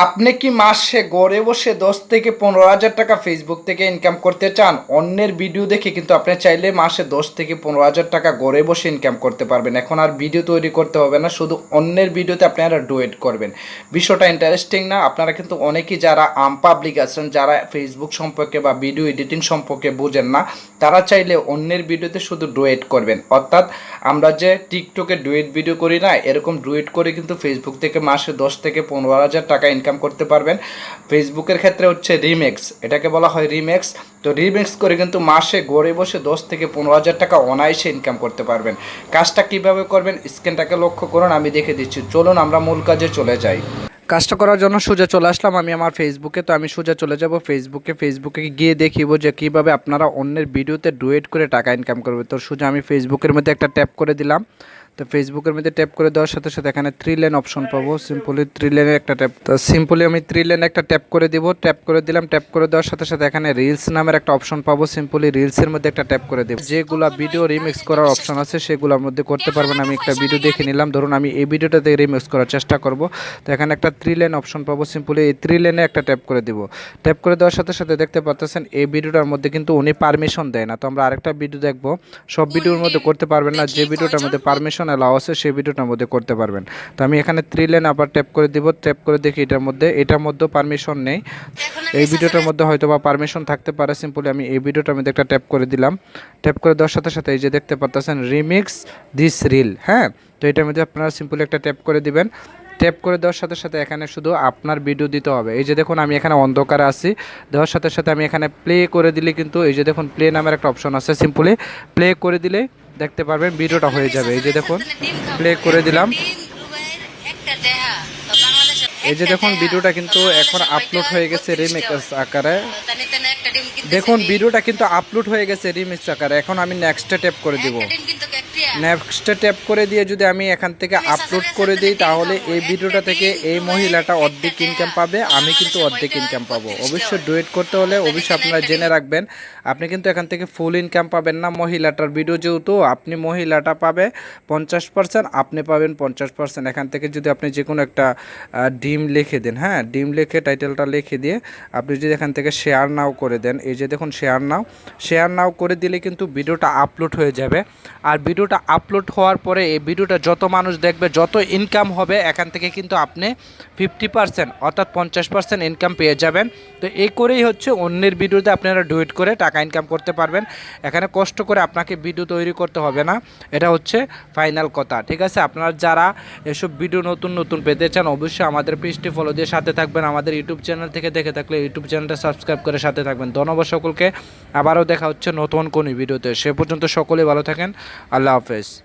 আপনি কি মাসে ঘরে বসে দশ থেকে পনেরো হাজার টাকা ফেসবুক থেকে ইনকাম করতে চান? অন্যের ভিডিও দেখে কিন্তু আপনি চাইলে মাসে দশ থেকে পনেরো হাজার টাকা গড়ে বসে ইনকাম করতে পারবেন। এখন আর ভিডিও তৈরি করতে হবে না, শুধু অন্যের ভিডিওতে আপনারা ডুয়েট করবেন। বিষয়টা ইন্টারেস্টিং না, আপনারা কিন্তু অনেকেই যারা আম পাবলিক আছেন, যারা ফেসবুক সম্পর্কে বা ভিডিও এডিটিং সম্পর্কে বুঝেন না, তারা চাইলে অন্যের ভিডিওতে শুধু ডুয়েট করবেন। অর্থাৎ আমরা যে টিকটকে ডুয়েট ভিডিও করি না, এরকম ডুয়েট করে কিন্তু ফেসবুক থেকে মাসে দশ থেকে পনেরো হাজার টাকা ইনকাম করতে পারবেন। ফেসবুকের ক্ষেত্রে হচ্ছে রিমেক্স, এটাকে বলা হয় রিমেক্স। তো রিমেক্স করে কিন্তু মাসে গড়ে বসে দশ থেকে পনেরো হাজার টাকা অনায়াসে ইনকাম করতে পারবেন। কাজটা কীভাবে করবেন স্ক্রিনটাকে লক্ষ্য করুন, আমি দেখে দিচ্ছি। চলুন আমরা মূল কাজে চলে যাই। কাজটা করার জন্য সোজা চলে আসলাম আমি আমার ফেসবুকে তো আমি সোজা চলে যাব ফেসবুকে ফেসবুকে গিয়ে দেখিব যে কীভাবে আপনারা অন্যের ভিডিওতে ডুয়েট করে টাকা ইনকাম করবে। তো সোজা আমি ফেসবুকের মধ্যে একটা ট্যাপ করে দিলাম। তো ফেসবুকের মধ্যে ট্যাপ করে দেওয়ার সাথে সাথে এখানে থ্রি লেন অপশন পাবো। সিম্পলি থ্রি লেনের একটা ট্যাপ তো সিম্পলি আমি থ্রি লেন একটা ট্যাপ করে দিব। ট্যাপ করে দিলাম ট্যাপ করে দেওয়ার সাথে সাথে এখানে রিলস নামের একটা অপশন পাবো। সিম্পলি রিলসের মধ্যে একটা ট্যাপ করে দেবো। যেগুলা ভিডিও রিমিক্স করার অপশন আছে, সেগুলোর মধ্যে করতে পারবেন। আমি একটা ভিডিও দেখে নিলাম। ধরুন আমি এই ভিডিওটাতে রিমিক্স করার চেষ্টা করব। তো এখানে একটা থ্রি লেন অপশন পাবো। সিম্পলি এই থ্রি লেনে একটা ট্যাপ করে দিব। ট্যাপ করে দেওয়ার সাথে সাথে দেখতে পাচ্ছেন এই ভিডিওটার মধ্যে কিন্তু উনি পারমিশন দেয় না। তো আমরা আরেকটা ভিডিও দেখব। সব ভিডিওর মধ্যে করতে পারবেন না। যে ভিডিওটার মধ্যে পারমিশন এলাও আছে সেই ভিডিওটার মধ্যে করতে পারবেন। তো আমি এখানে থ্রি লেন আবার ট্যাপ করে দিব ট্যাপ করে দেখি এটার মধ্যে এটার মধ্যেও পারমিশন নেই। এই ভিডিওটার মধ্যে হয়তো বা পারমিশন থাকতে পারে সিম্পলি আমি এই ভিডিওটার মধ্যে একটা ট্যাপ করে দিলাম। ট্যাপ করে দেওয়ার সাথে সাথে এই যে দেখতে পাচ্ছেন রিমিক্স দিস রিল হ্যাঁ? তো এটার মধ্যে আপনারা সিম্পলি একটা ট্যাপ করে দিবেন। ট্যাপ করে দেওয়ার সাথে সাথে এখানে শুধু আপনার ভিডিও দিতে হবে। এই যে দেখুন আমি এখানে অন্ধকারে আছি। দেওয়ার সাথে সাথে আমি এখানে প্লে করে দিলে কিন্তু এই যে দেখুন প্লে নামের একটা অপশন আছে সিম্পলি প্লে করে দিলে দেখতে পারবেন, ভিডিওটা হয়ে যাবে। এই যে দেখুন প্লে করে দিলাম। এই যে দেখুন, ভিডিওটা কিন্তু এখন আপলোড হয়ে গেছে রিমেক্স আকারে। দেখুন, ভিডিওটা কিন্তু আপলোড হয়ে গেছে রিমিক্স আকারে। এখন আমি নেক্সট ট্যাপ করে দিব। নেক্সটে ট্যাপ করে দিয়ে যদি আমি এখান থেকে আপলোড করে দিই তাহলে এই ভিডিওটা থেকে এই মহিলাটা অর্ধেক ইনকাম পাবে আমি কিন্তু অর্ধেক ইনকাম পাবো। অবশ্যই ডুয়েট করতে হলে অবশ্যই আপনারা জেনে রাখবেন আপনি কিন্তু এখান থেকে ফুল ইনকাম পাবেন না মহিলাটার ভিডিও যেহেতু আপনি মহিলাটা পাবে পঞ্চাশ পার্সেন্ট আপনি পাবেন পঞ্চাশ পার্সেন্ট এখান থেকে যদি আপনি যে কোনো একটা ডিম লিখে দেন হ্যাঁ ডিম লিখে টাইটেলটা লিখে দিয়ে আপনি যদি এখান থেকে শেয়ার নাও করে দেন এই যে দেখুন শেয়ার নাও শেয়ার নাও করে দিলে কিন্তু ভিডিওটা আপলোড হয়ে যাবে। আর ভিডিওটা আপলোড হওয়ার পরে এই ভিডিওটা যত মানুষ দেখবে, যত ইনকাম হবে, এখান থেকে কিন্তু আপনি ফিফটি পার্সেন্ট অর্থাৎ পঞ্চাশ পার্সেন্ট ইনকাম পেয়ে যাবেন। তো এই করেই হচ্ছে অন্যের ভিডিওতে আপনারা ডুয়েট করে টাকা ইনকাম করতে পারবেন। এখানে কষ্ট করে আপনাকে ভিডিও তৈরি করতে হবে না। এটা হচ্ছে ফাইনাল কথা, ঠিক আছে? আপনারা যারা এসব ভিডিও নতুন নতুন পেতে চান, অবশ্যই আমাদের পেজটি ফলো দিয়ে সাথে থাকবেন। আমাদের ইউটিউব চ্যানেল থেকে দেখে থাকলে ইউটিউব চ্যানেলটা সাবস্ক্রাইব করে সাথে থাকবেন। ধন্যবাদ সকলকে। আবারও দেখা হচ্ছে নতুন কোনো ভিডিওতে সে পর্যন্ত সকলে ভালো থাকেন। আল্লাহ হাফেজ। office